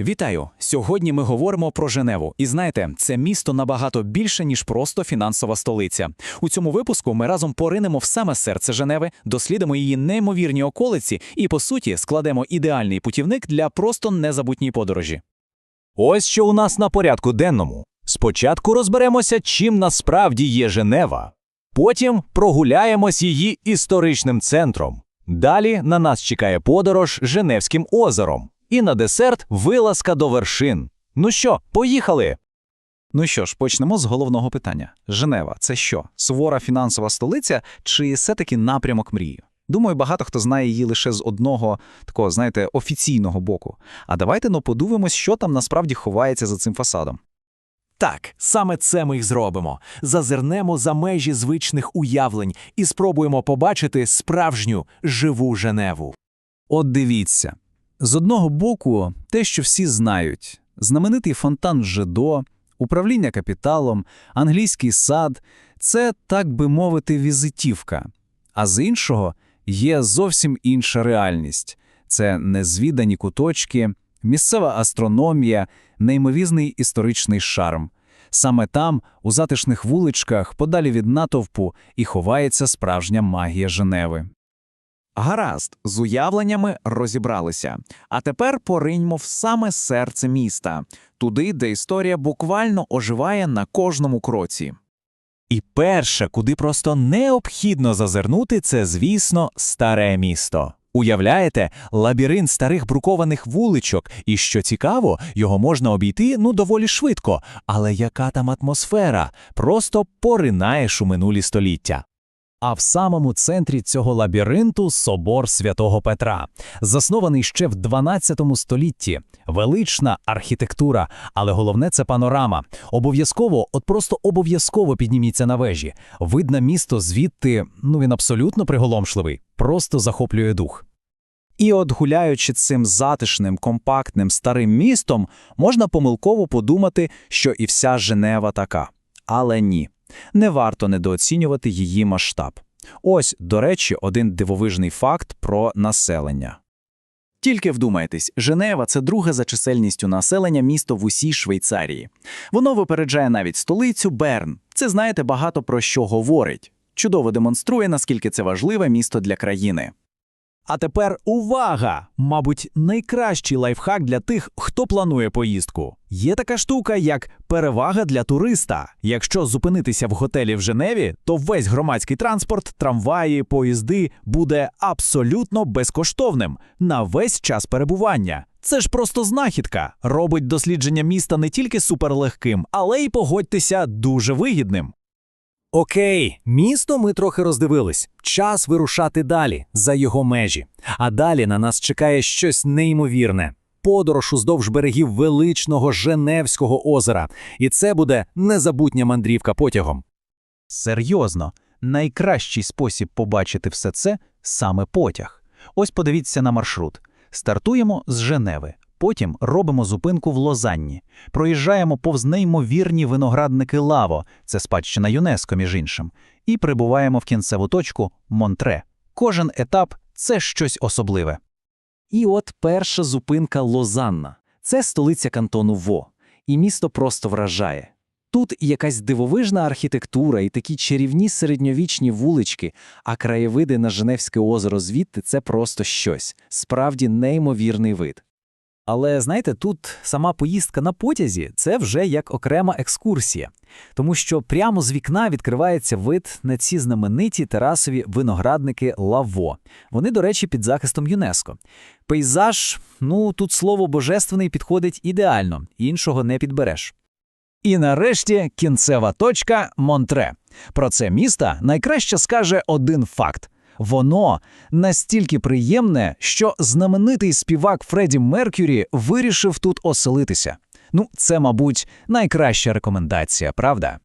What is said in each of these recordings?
Вітаю! Сьогодні ми говоримо про Женеву. І знаєте, це місто набагато більше, ніж просто фінансова столиця. У цьому випуску ми разом поринемо в саме серце Женеви, дослідимо її неймовірні околиці і, по суті, складемо ідеальний путівник для просто незабутньої подорожі. Ось що у нас на порядку денному. Спочатку розберемося, чим насправді є Женева. Потім прогуляємось її історичним центром. Далі на нас чекає подорож Женевським озером. І на десерт вилазка до вершин. Ну що, поїхали? Ну що ж, почнемо з головного питання: Женева це що? Сувора фінансова столиця чи все-таки напрямок мрії? Думаю, багато хто знає її лише з одного такого, знаєте, офіційного боку. А давайте ну подивимось, що там насправді ховається за цим фасадом. Так, саме це ми й зробимо. Зазирнемо за межі звичних уявлень і спробуємо побачити справжню живу Женеву. От дивіться. З одного боку, те, що всі знають: знаменитий фонтан Жедо, управління капіталом, англійський сад це, так би мовити, візитівка. А з іншого є зовсім інша реальність це незвідані куточки, місцева астрономія, неймовізний історичний шарм. Саме там, у затишних вуличках, подалі від натовпу, і ховається справжня магія Женеви. Гаразд, з уявленнями розібралися. А тепер пориньмо в саме серце міста, туди, де історія буквально оживає на кожному кроці. І перше, куди просто необхідно зазирнути, це, звісно, старе місто. Уявляєте, лабіринт старих брукованих вуличок, і що цікаво, його можна обійти ну доволі швидко. Але яка там атмосфера? Просто поринаєш у минулі століття. А в самому центрі цього лабіринту собор святого Петра, заснований ще в 12 столітті. Велична архітектура, але головне це панорама. Обов'язково, от просто обов'язково підніміться на вежі. Видно місто звідти, ну він абсолютно приголомшливий, просто захоплює дух. І от гуляючи цим затишним, компактним старим містом, можна помилково подумати, що і вся Женева така. Але ні, не варто недооцінювати її масштаб. Ось, до речі, один дивовижний факт про населення. Тільки вдумайтесь, Женева – це друге за чисельністю населення місто в усій Швейцарії. Воно випереджає навіть столицю Берн. Це, знаєте, багато про що говорить. Чудово демонструє, наскільки це важливе місто для країни. А тепер увага! Мабуть, найкращий лайфхак для тих, хто планує поїздку. Є така штука, як перевага для туриста. Якщо зупинитися в готелі в Женеві, то весь громадський транспорт, трамваї, поїзди буде абсолютно безкоштовним на весь час перебування. Це ж просто знахідка. Робить дослідження міста не тільки суперлегким, але й погодьтеся дуже вигідним. Окей, місто ми трохи роздивились. Час вирушати далі, за його межі. А далі на нас чекає щось неймовірне. Подорож уздовж берегів величного Женевського озера. І це буде незабутня мандрівка потягом. Серйозно, найкращий спосіб побачити все це саме потяг. Ось подивіться на маршрут. Стартуємо з Женеви, потім робимо зупинку в Лозанні, проїжджаємо повз неймовірні виноградники Лаво, це спадщина ЮНЕСКО, між іншим, і прибуваємо в кінцеву точку Монтре. Кожен етап це щось особливе. І от перша зупинка Лозанна. Це столиця кантону Во, і місто просто вражає. Тут якась дивовижна архітектура, і такі чарівні середньовічні вулички, а краєвиди на Женевське озеро звідти це просто щось, справді неймовірний вид. Але знаєте, тут сама поїздка на потязі це вже як окрема екскурсія, тому що прямо з вікна відкривається вид на ці знамениті терасові виноградники Лаво. Вони, до речі, під захистом ЮНЕСКО. Пейзаж, ну тут слово божественний підходить ідеально, іншого не підбереш. І нарешті кінцева точка Монтре. Про це місто найкраще скаже один факт. Воно настільки приємне, що знаменитий співак Фредді Меркюрі вирішив тут оселитися. Ну, це, мабуть, найкраща рекомендація, правда?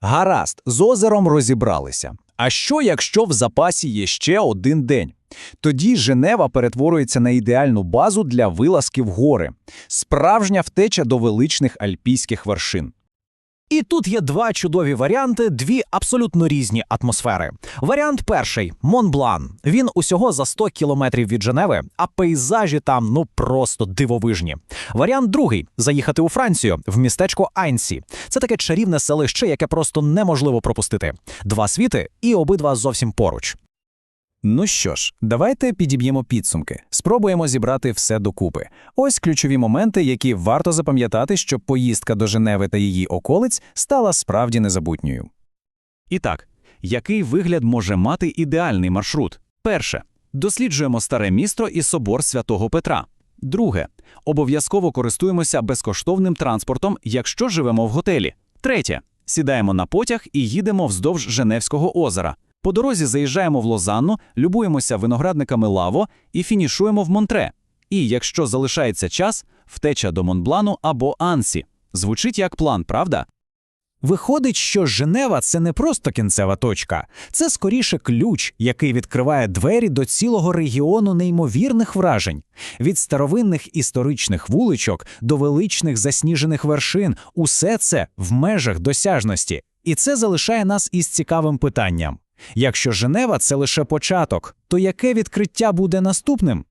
Гаразд, з озером розібралися. А що, якщо в запасі є ще один день? Тоді Женева перетворюється на ідеальну базу для вилазки в гори, справжня втеча до величних альпійських вершин. І тут є два чудові варіанти, дві абсолютно різні атмосфери. Варіант перший Монблан. Він усього за 100 кілометрів від Женеви, а пейзажі там ну просто дивовижні. Варіант другий заїхати у Францію в містечко Айнсі. Це таке чарівне селище, яке просто неможливо пропустити. Два світи і обидва зовсім поруч. Ну що ж, давайте підіб'ємо підсумки. Спробуємо зібрати все докупи. Ось ключові моменти, які варто запам'ятати, щоб поїздка до Женеви та її околиць стала справді незабутньою. І так, який вигляд може мати ідеальний маршрут? Перше. Досліджуємо старе місто і собор святого Петра. Друге. Обов'язково користуємося безкоштовним транспортом, якщо живемо в готелі. Третє. Сідаємо на потяг і їдемо вздовж Женевського озера. По дорозі заїжджаємо в Лозанну, любуємося виноградниками Лаво і фінішуємо в Монтре. І якщо залишається час, втеча до Монблану або Ансі. Звучить як план, правда? Виходить, що Женева це не просто кінцева точка, це скоріше ключ, який відкриває двері до цілого регіону неймовірних вражень. Від старовинних історичних вуличок до величних засніжених вершин усе це в межах досяжності. І це залишає нас із цікавим питанням. Якщо Женева це лише початок, то яке відкриття буде наступним?